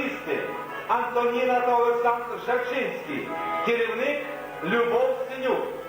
Артисти Антоніна та Олександр Шевчинський, керівник Любов Синюк.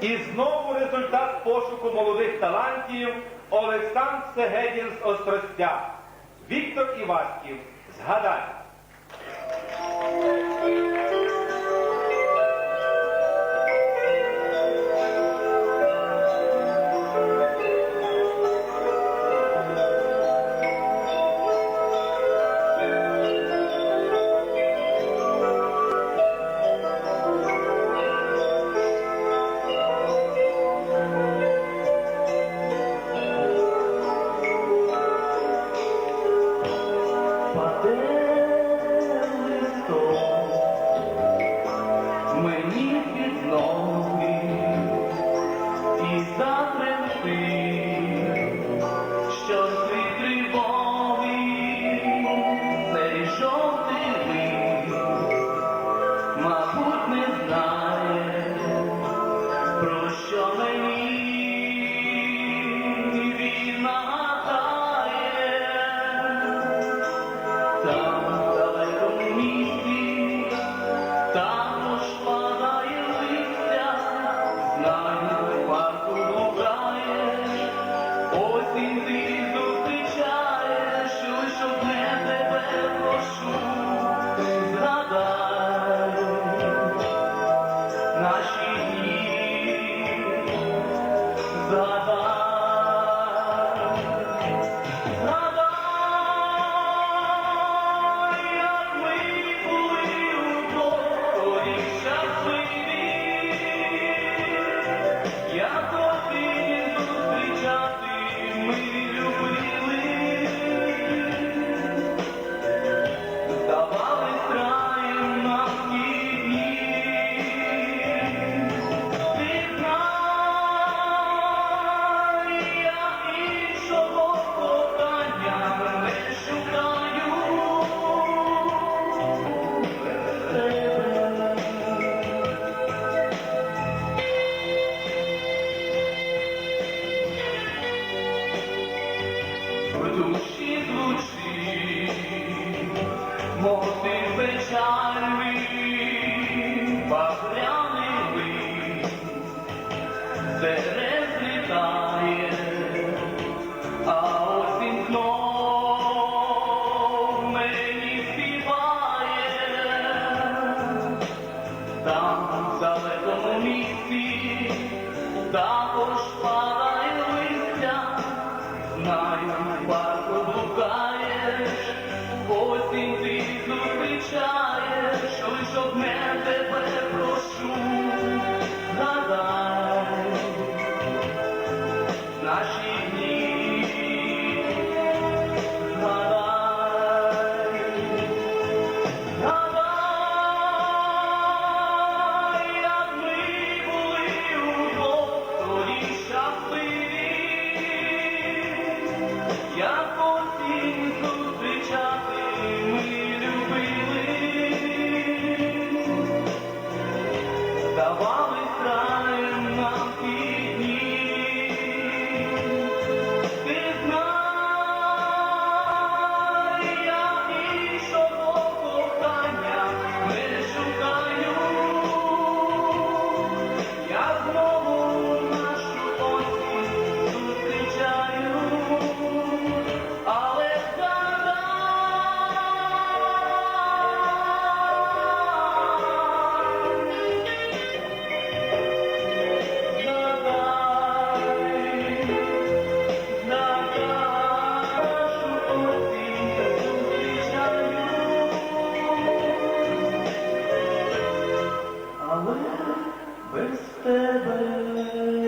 І знову результат пошуку молодих талантів Олександр Сегедін з Остростя. Віктор Іваськів. Згадай. heaven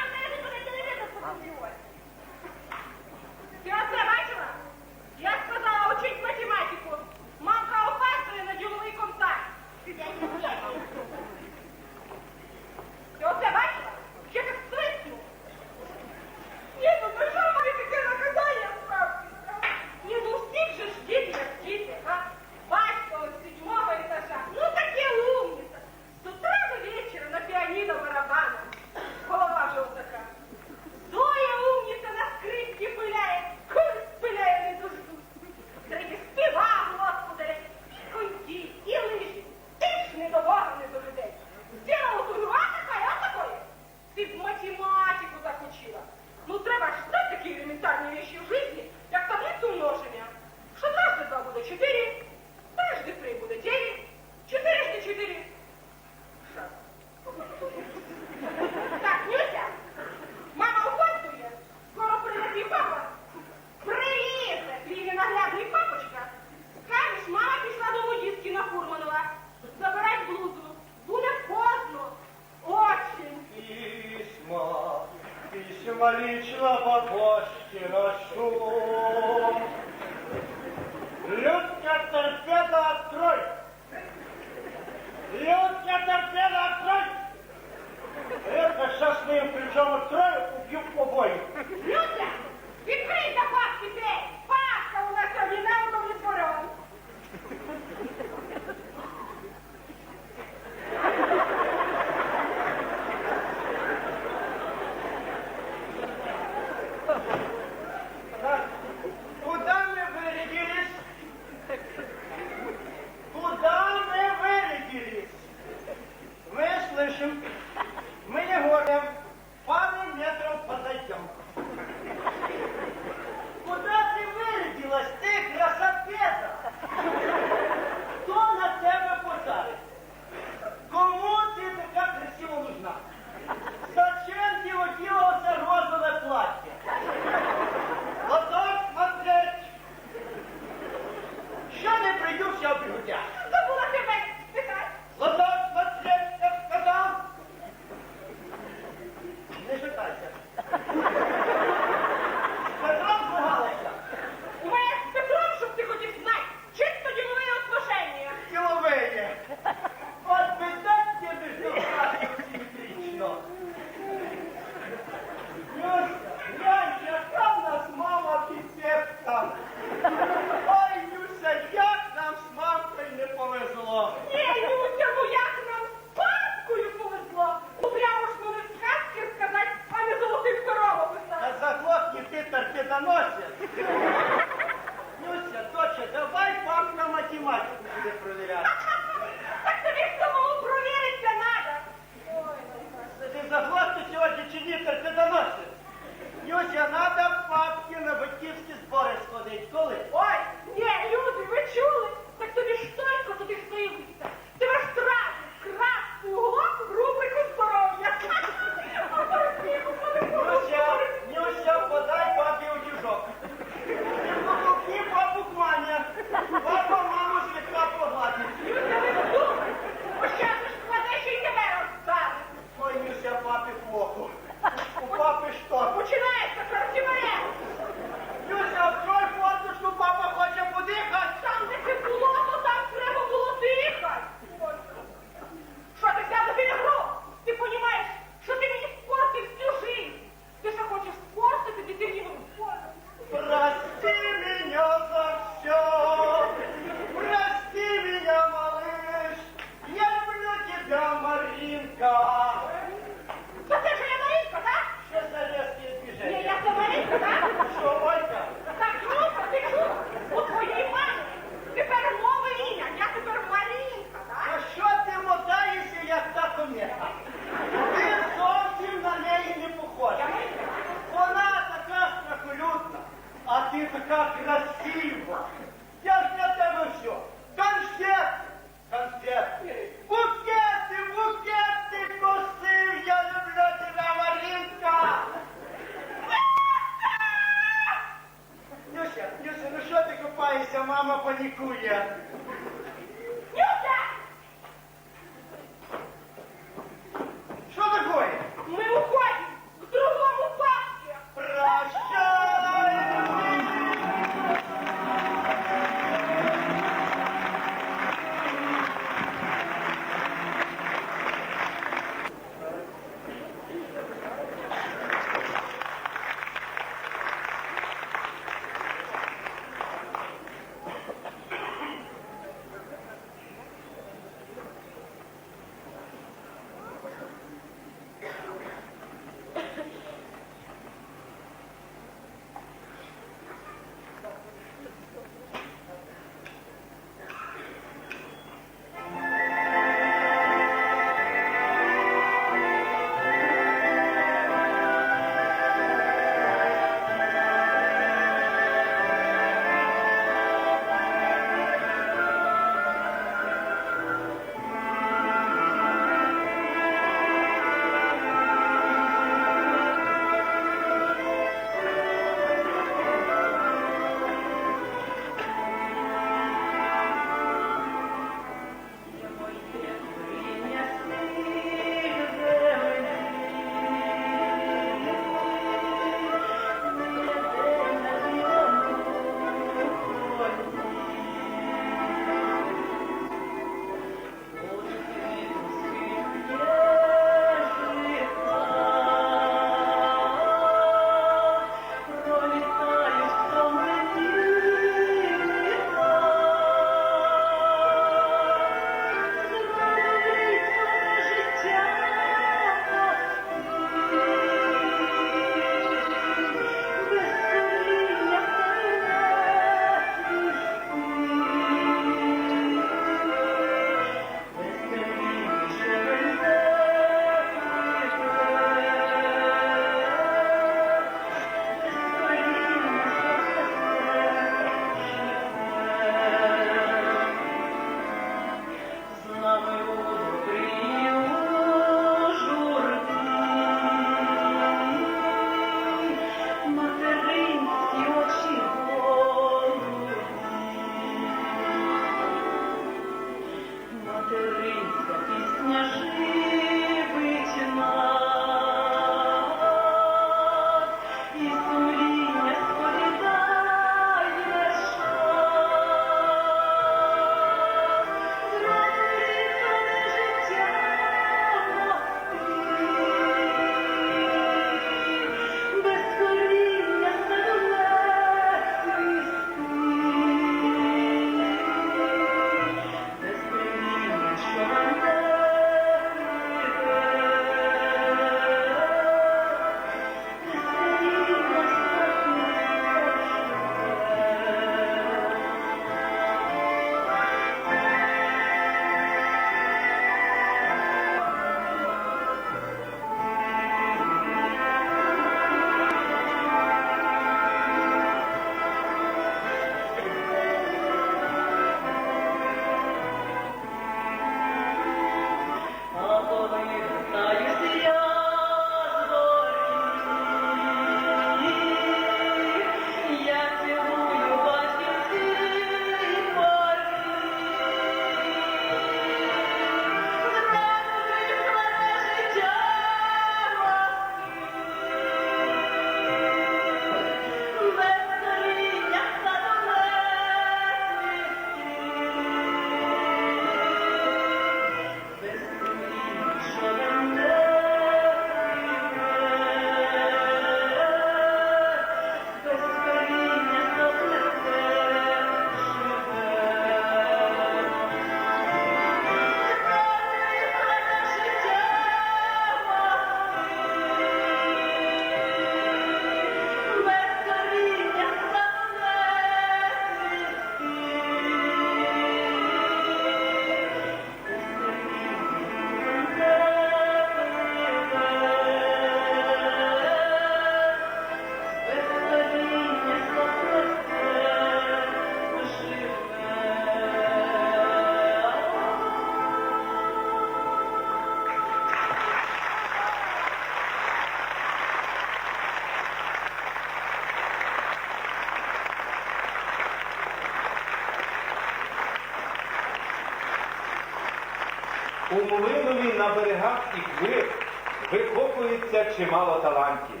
чимало талантів.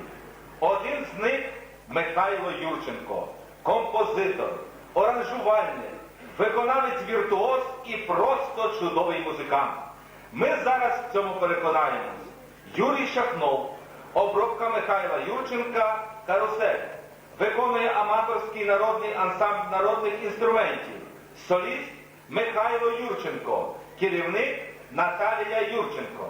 Один з них Михайло Юрченко, композитор, оранжувальник, виконавець віртуоз і просто чудовий музикант. Ми зараз в цьому переконаємось. Юрій Шахнов, обробка Михайла Юрченка, карусель. Виконує аматорський народний ансамбль народних інструментів. Соліст Михайло Юрченко, керівник Наталія Юрченко.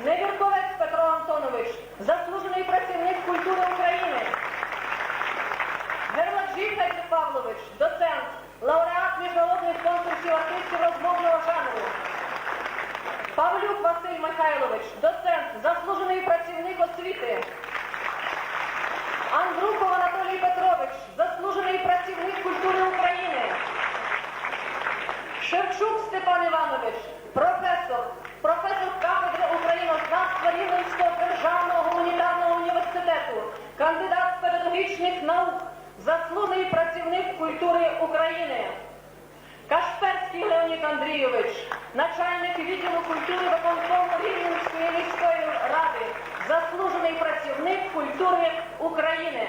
Невірковець Петро Антонович, заслужений працівник культури України. Герладжій Федір Павлович, доцент, лауреат міжнародних конкурсів артистів розмовного жанру. Павлюк Василь Михайлович, доцент, заслужений працівник освіти. Андрухов Анатолій Петрович, заслужений працівник культури України. Шевчук Степан Іванович, кандидат педагогічних наук, заслужений працівник культури України. Кашперський Леонід Андрійович, начальник відділу культури виконкому Рівненської міської ради, заслужений працівник культури України.